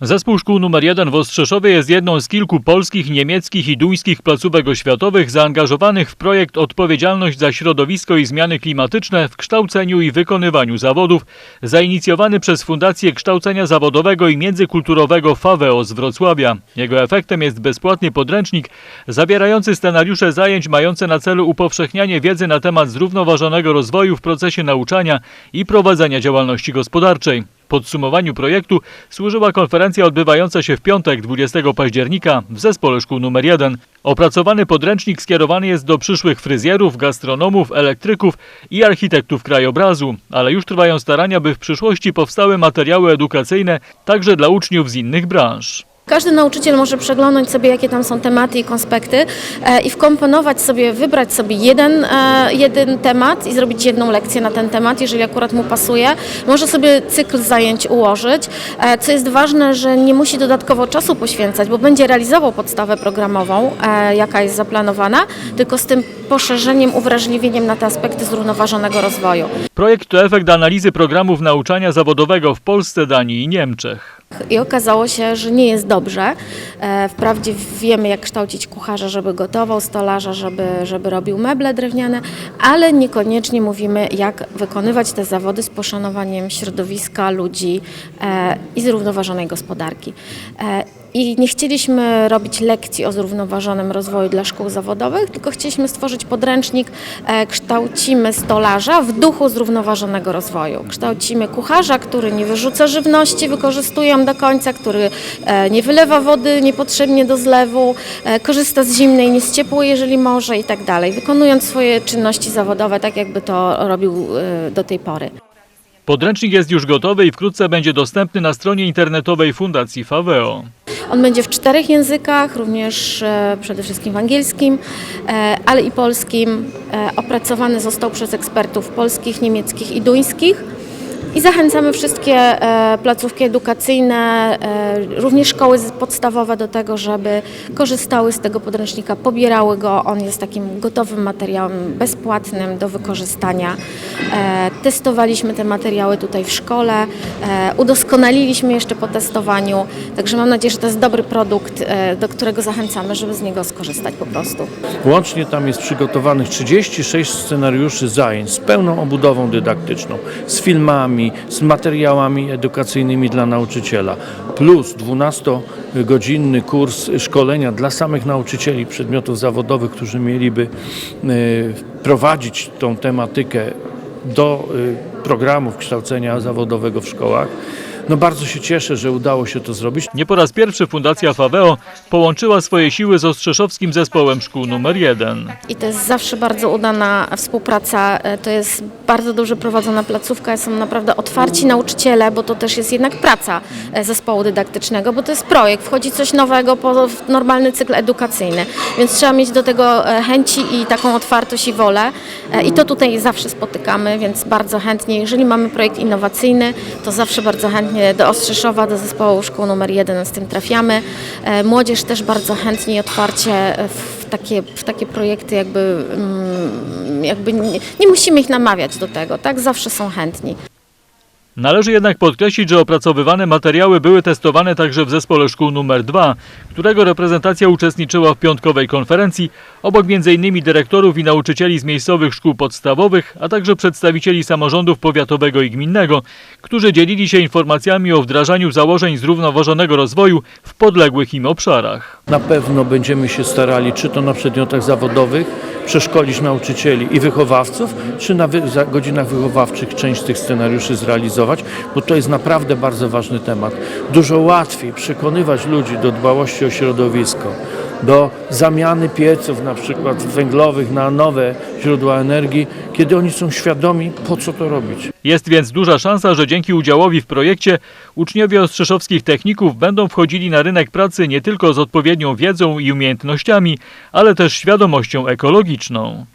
Zespół szkół nr 1 w Ostrzeszowie jest jedną z kilku polskich, niemieckich i duńskich placówek oświatowych zaangażowanych w projekt Odpowiedzialność za środowisko i zmiany klimatyczne w kształceniu i wykonywaniu zawodów, zainicjowany przez Fundację Kształcenia Zawodowego i Międzykulturowego FAWEO z Wrocławia. Jego efektem jest bezpłatny podręcznik zawierający scenariusze zajęć mające na celu upowszechnianie wiedzy na temat zrównoważonego rozwoju w procesie nauczania i prowadzenia działalności gospodarczej. Podsumowaniu projektu służyła konferencja odbywająca się w piątek 20 października w Zespole Szkół nr 1. Opracowany podręcznik skierowany jest do przyszłych fryzjerów, gastronomów, elektryków i architektów krajobrazu, ale już trwają starania, by w przyszłości powstały materiały edukacyjne także dla uczniów z innych branż. Każdy nauczyciel może przeglądać sobie, jakie tam są tematy i konspekty e, i wkomponować sobie, wybrać sobie jeden, e, jeden temat i zrobić jedną lekcję na ten temat, jeżeli akurat mu pasuje. Może sobie cykl zajęć ułożyć. E, co jest ważne, że nie musi dodatkowo czasu poświęcać, bo będzie realizował podstawę programową, jaka jest zaplanowana, tylko z tym poszerzeniem, uwrażliwieniem na te aspekty zrównoważonego rozwoju. Projekt to efekt analizy programów nauczania zawodowego w Polsce, Danii i Niemczech. I okazało się, że nie jest dobrze. E, Wprawdzie wiemy, jak kształcić kucharza, żeby gotował, stolarza, żeby, żeby robił meble drewniane, ale niekoniecznie mówimy, jak wykonywać te zawody z poszanowaniem środowiska, ludzi e, i zrównoważonej gospodarki. I nie chcieliśmy robić lekcji o zrównoważonym rozwoju dla szkół zawodowych, tylko chcieliśmy stworzyć podręcznik e, Kształcimy stolarza w duchu zrównoważonego rozwoju. Kształcimy kucharza, który nie wyrzuca żywności, wykorzystuje ją do końca, który e, nie wylewa wody niepotrzebnie do zlewu, e, korzysta z zimnej, nie z ciepłej, jeżeli może i tak dalej, wykonując swoje czynności zawodowe tak, jakby to robił do tej pory. Podręcznik jest już gotowy i wkrótce będzie dostępny na stronie internetowej Fundacji FAWEO. On będzie w czterech językach, również e, przede wszystkim w angielskim, e, ale i polskim. E, opracowany został przez ekspertów polskich, niemieckich i duńskich. I zachęcamy wszystkie e, placówki edukacyjne, e, również szkoły podstawowe do tego, żeby korzystały z tego podręcznika, pobierały go. On jest takim gotowym materiałem bezpłatnym do wykorzystania. E, Testowaliśmy te materiały tutaj w szkole, udoskonaliliśmy jeszcze po testowaniu, także mam nadzieję, że to jest dobry produkt, do którego zachęcamy, żeby z niego skorzystać po prostu. Łącznie tam jest przygotowanych 36 scenariuszy zajęć z pełną obudową dydaktyczną, z filmami, z materiałami edukacyjnymi dla nauczyciela, plus 12-godzinny kurs szkolenia dla samych nauczycieli przedmiotów zawodowych, którzy mieliby e, prowadzić tą tematykę do e, programów kształcenia zawodowego w szkołach. No bardzo się cieszę, że udało się to zrobić. Nie po raz pierwszy Fundacja FAWEO połączyła swoje siły z Ostrzeszowskim Zespołem Szkół nr 1. I to jest zawsze bardzo udana współpraca. E, To jest bardzo dobrze prowadzona placówka. Są naprawdę otwarci nauczyciele, bo to też jest jednak praca e, zespołu dydaktycznego, bo to jest projekt, wchodzi coś nowego po w normalny cykl edukacyjny. Więc trzeba mieć do tego e, chęci i taką otwartość i wolę. I to tutaj zawsze spotykamy, więc bardzo chętnie, jeżeli mamy projekt innowacyjny, to zawsze bardzo chętnie do Ostrzeszowa, do zespołu szkół nr 1 z tym trafiamy. E, Młodzież też bardzo chętnie i otwarcie w takie, w takie projekty jakby, mm, jakby nie, nie musimy ich namawiać do tego, tak? Zawsze są chętni. Należy jednak podkreślić, że opracowywane materiały były testowane także w Zespole Szkół nr 2, którego reprezentacja uczestniczyła w piątkowej konferencji, obok m.in. dyrektorów i nauczycieli z miejscowych szkół podstawowych, a także przedstawicieli samorządów powiatowego i gminnego, którzy dzielili się informacjami o wdrażaniu założeń zrównoważonego rozwoju w podległych im obszarach. Na pewno będziemy się starali, czy to na przedmiotach zawodowych, przeszkolić nauczycieli i wychowawców, czy na wy- godzinach wychowawczych część tych scenariuszy zrealizować, bo to jest naprawdę bardzo ważny temat. Dużo łatwiej przekonywać ludzi do dbałości o środowisko, do zamiany pieców na przykład węglowych na nowe źródła energii, kiedy oni są świadomi, po co to robić. Jest więc duża szansa, że dzięki udziałowi w projekcie uczniowie ostrzeszowskich techników będą wchodzili na rynek pracy nie tylko z odpowiednią wiedzą i umiejętnościami, ale też świadomością ekologiczną.